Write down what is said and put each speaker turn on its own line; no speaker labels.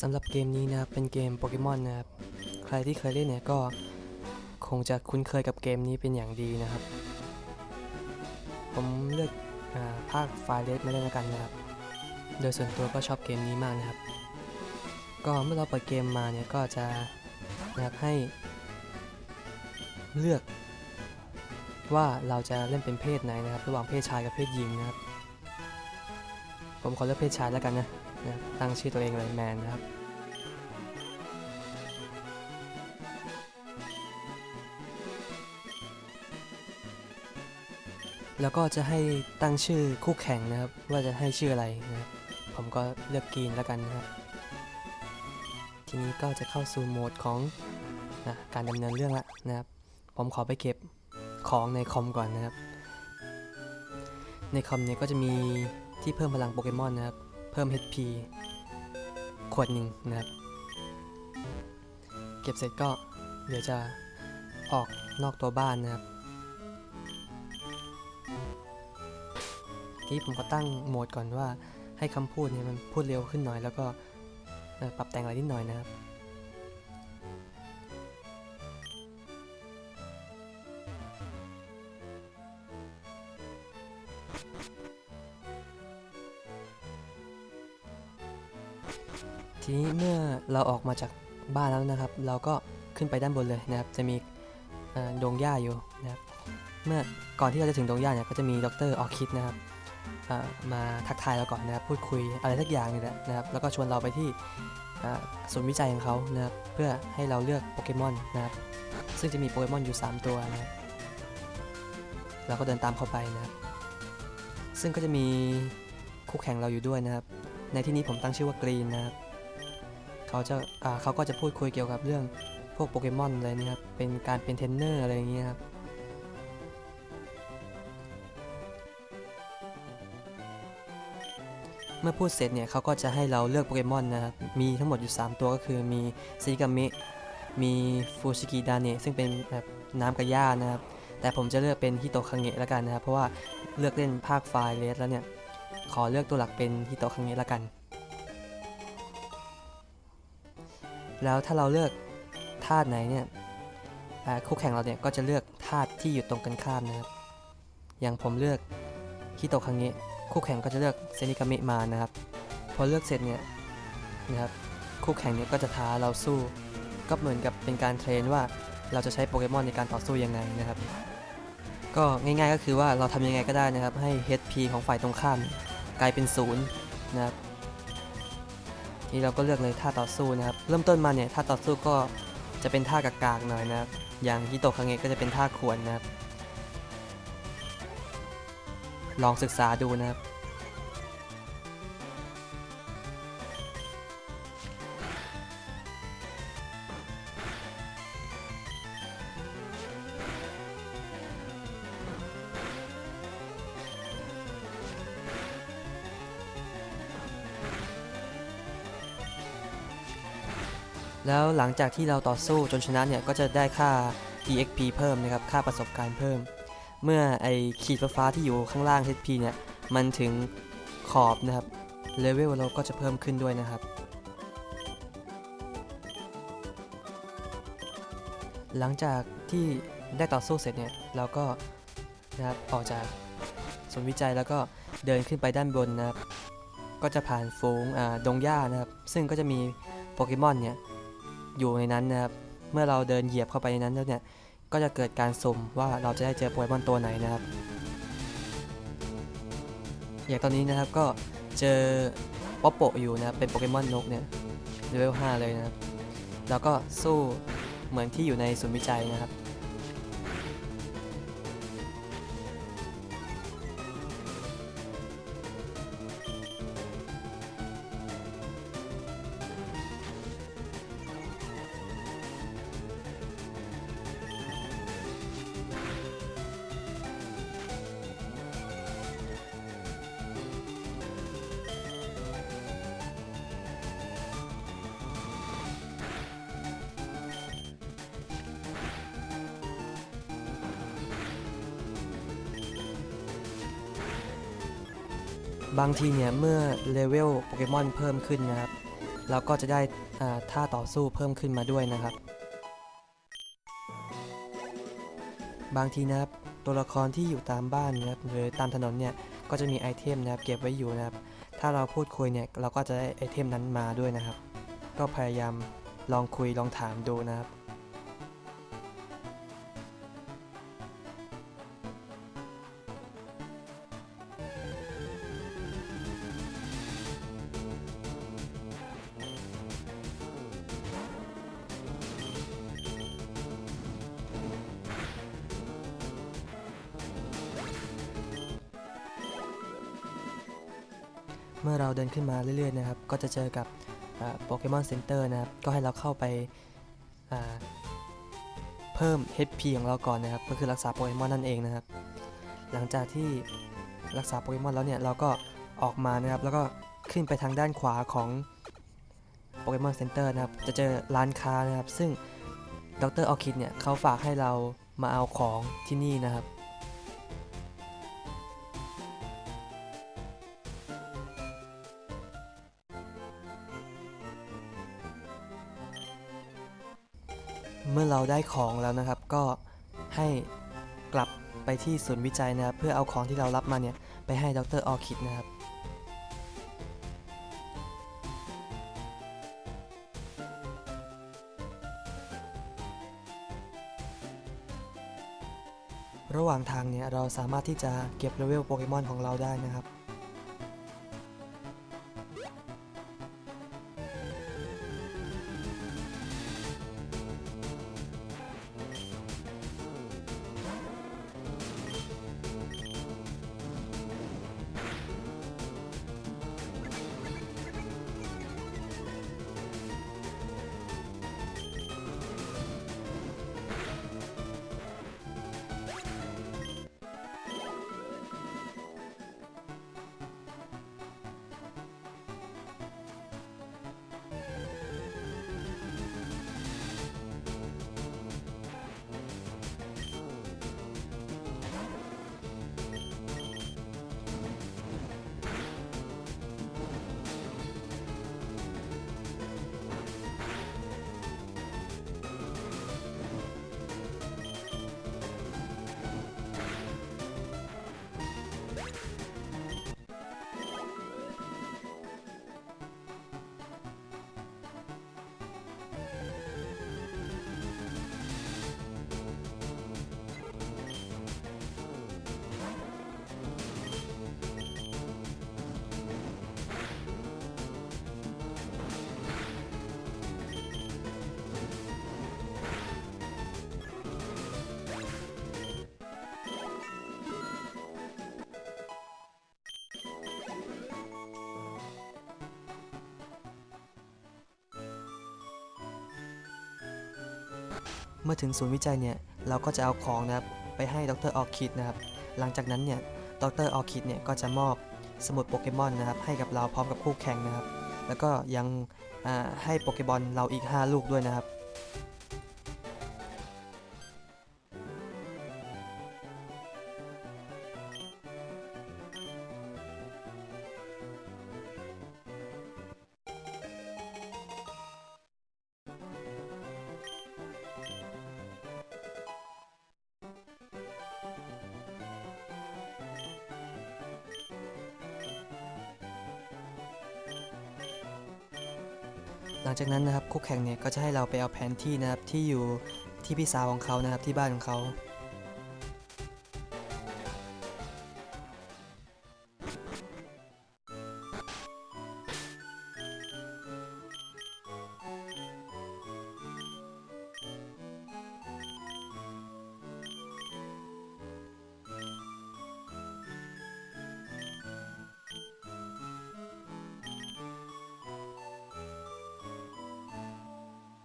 สำหรับเกมนี้นะครับเป็นเกมโปเกมอนนะครับ ใครที่เคยเล่นเนี่ยก็คงจะคุ้นเคยกับเกมนี้เป็นอย่างดีนะครับ ผมเลือกอภาคไฟเลสมาเล่นแล้วกันนะครับ โดยส่วนตัวก็ชอบเกมนี้มากนะครับ ก็เมื่อเราเปิดเกมมาเนี่ยก็จะนะครับให้ เลือกว่าเราจะเล่นเป็นเพศไหนนะครับ ระหว่างเพศชายกับเพศหญิงนะครับ ผมขอเลือกเพศชายแล้วกันนะ นะตั้งชื่อตัวเองเลยแมนนะครับแล้วก็จะให้ตั้งชื่อคู่แข่งนะครับ ว่าจะให้ชื่ออะไรนะรผมก็เลือกกรีนแล้วกันนะครับ ทีนี้ก็จะเข้าสู่โหมดของนะการดำเนินเรื่องละนะครับ ผมขอไปเก็บของในคอมก่อนนะครับ ในคอมเนี่ยก็จะมีที่เพิ่มพลังโปเกมอนนะครับ เพิ่ม HP ขวดหนึ่งนะครับ เก็บเสร็จก็เดี๋ยวจะออกนอกตัวบ้านนะครับ ทีผมก็ตั้งโหมดก่อนว่าให้คำพูดเนี่ยมันพูดเร็วขึ้นหน่อยแล้วก็ปรับแต่งอะไรนิดหน่อยนะครับ ทีนี้เมื่อเราออกมาจากบ้านแล้วนะครับ เราก็ขึ้นไปด้านบนเลยนะครับ จะมีดงหญ้าอยู่นะครับเมื่อก่อนที่เราจะถึงดงหญ้าเนี่ยก็จะมีดรออคิดนะครับมาทักทายเราก่อนนะครับพูดคุยอะไรสักอย่างนี่แหละนะครับแล้วก็ชวนเราไปที่ศูนย์วิจัยของเขานะครับเพื่อให้เราเลือกโปเกมอนนะครับซึ่งจะมีโปเกมอนอยู่ 3 ตัวนะครับเราก็เดินตามเข้าไปนะครับซึ่งก็จะมีคู่แข่งเราอยู่ด้วยนะครับ ในที่นี้ผมตั้งชื่อว่ากรีนนะครับ เขาจะอ่าเขาก็จะพูดคุยเกี่ยวกับเรื่องพวกโปเกมอนอะไรนี่ครับเป็นการเป็นเทรนเนอร์อะไรอย่างเงี้ยครับเมื่อพูดเสร็จเนี่ยเขาก็จะให้เราเลือกโปเกมอนนะครับ มีทั้งหมดอยู่ 3 ตัวก็คือมีซิกามิ มีฟูชิกิดาเนะซึ่งเป็นแบบน้ำกระย่านะครับ แต่ผมจะเลือกเป็นฮิโตะคังเงะแล้วกันนะครับ เพราะว่าเลือกเล่นภาคไฟเลสแล้วเนี่ย ขอเลือกตัวหลักเป็นฮิโตะคังเงะแล้วกัน แล้วถ้าเราเลือกธาตุไหนเนี่ยคู่แข่งเราเนี่ยก็จะเลือกธาตุที่อยู่ตรงกันข้ามนะครับ อย่างผมเลือกฮิโตะคังเงะคู่แข่งก็จะเลือกเซนิกามิมานะครับ พอเลือกเสร็จเนี่ยนะครับคู่แข่งเนี่ยก็จะท้าเราสู้ ก็เหมือนกับเป็นการเทรนว่าเราจะใช้โปเกมอนในการต่อสู้ยังไงนะครับ ก็ง่ายๆก็คือว่าเราทำยังไงก็ได้นะครับ ให้ HP ของฝ่ายตรงข้ามกลายเป็นศูนย์นะครับ นี่เราก็เลือกเลยท่าต่อสู้นะครับ เริ่มต้นมาเนี่ยท่าต่อสู้ก็จะเป็นท่ากากๆหน่อยนะครับ อย่างฮิโตะคังเงะก็จะเป็นท่าขวนนะครับ ลองศึกษาดูนะครับ แล้วหลังจากที่เราต่อสู้จนชนะเนี่ยก็จะได้ค่า EXP เพิ่มนะครับ ค่าประสบการณ์เพิ่ม เมื่อไอขีดฟ้าที่อยู่ข้างล่าง HP เนี่ย มันถึงขอบนะครับ เลเวลเราก็จะเพิ่มขึ้นด้วยนะครับ หลังจากที่ได้ต่อสู้เสร็จเนี่ย เราก็นะครับออกจากศูนวิจัยแล้วก็เดินขึ้นไปด้านบนนะครับ ก็จะผ่านฝูงอ่าดงหญ้านะครับ ซึ่งก็จะมีโปเกมอนเนี่ย อยู่ในนั้นนะครับ เมื่อเราเดินเหยียบเข้าไปในนั้นแล้วเนี่ย ก็จะเกิดการสุ่มว่าเราจะได้เจอโปเกมอนตัวไหนนะครับ อย่างตอนนี้นะครับก็เจอป๊อปโปอยู่นะครับ เป็นโปเกมอนนกเนี่ยเลเวล5เลยนะครับ แล้วก็สู้เหมือนที่อยู่ในศูนย์วิจัยนะครับ บางทีเนี่ยเมื่อเลเวลโปเกมอนเพิ่มขึ้นนะครับ เราก็จะได้ท่าต่อสู้เพิ่มขึ้นมาด้วยนะครับ บางทีนะครับตัวละครที่อยู่ตามบ้านนะครับหรือตามถนนเนี่ยก็จะมีไอเทมนะครับเก็บไว้อยู่นะครับ ถ้าเราพูดคุยเนี่ยเราก็จะได้ไอเทมนั้นมาด้วยนะครับ ก็พยายามลองคุยลองถามดูนะครับ เมื่อเราเดินขึ้นมาเรื่อยๆนะครับ ก็จะเจอกับโปเกมอนเซ็นเตอร์นะครับ ก็ให้เราเข้าไปเพิ่ม HP ของเราก่อนนะครับ ก็คือรักษาโปเกมอนนั่นเองนะครับ หลังจากที่รักษาโปเกมอนแล้วเนี่ย เราก็ออกมานะครับ แล้วก็ขึ้นไปทางด้านขวาของโปเกมอนเซ็นเตอร์นะครับ จะเจอร้านค้านะครับ ซึ่งดรออคิดเนี่ยเขาฝากให้เรามาเอาของที่นี่นะครับ เมื่อเราได้ของแล้วนะครับ ก็ให้กลับไปที่ศูนย์วิจัยนะครับ เพื่อเอาของที่เรารับมาเนี่ย ไปให้ดรออคิดนะครับระหว่างทางเนี่ยเราสามารถที่จะเก็บเลเวลโปเกมอนของเราได้นะครับ เมื่อถึงศูนย์วิจัยเนี่ยเราก็จะเอาของนะครับไปให้ดรออคิดนะครับหลังจากนั้นเนี่ยดรออคิดเนี่ยก็จะมอบสมุดโปเกมอนนะครับให้กับเราพร้อมกับคู่แข่งนะครับ แล้วก็ยังให้โปเกมอนเราอีก 5 ลูกด้วยนะครับ หลังจากนั้นนะครับคู่แข่งเนี่ยก็จะให้เราไปเอาแผนที่นะครับที่อยู่ที่พี่สาวของเขานะครับที่บ้านของเขา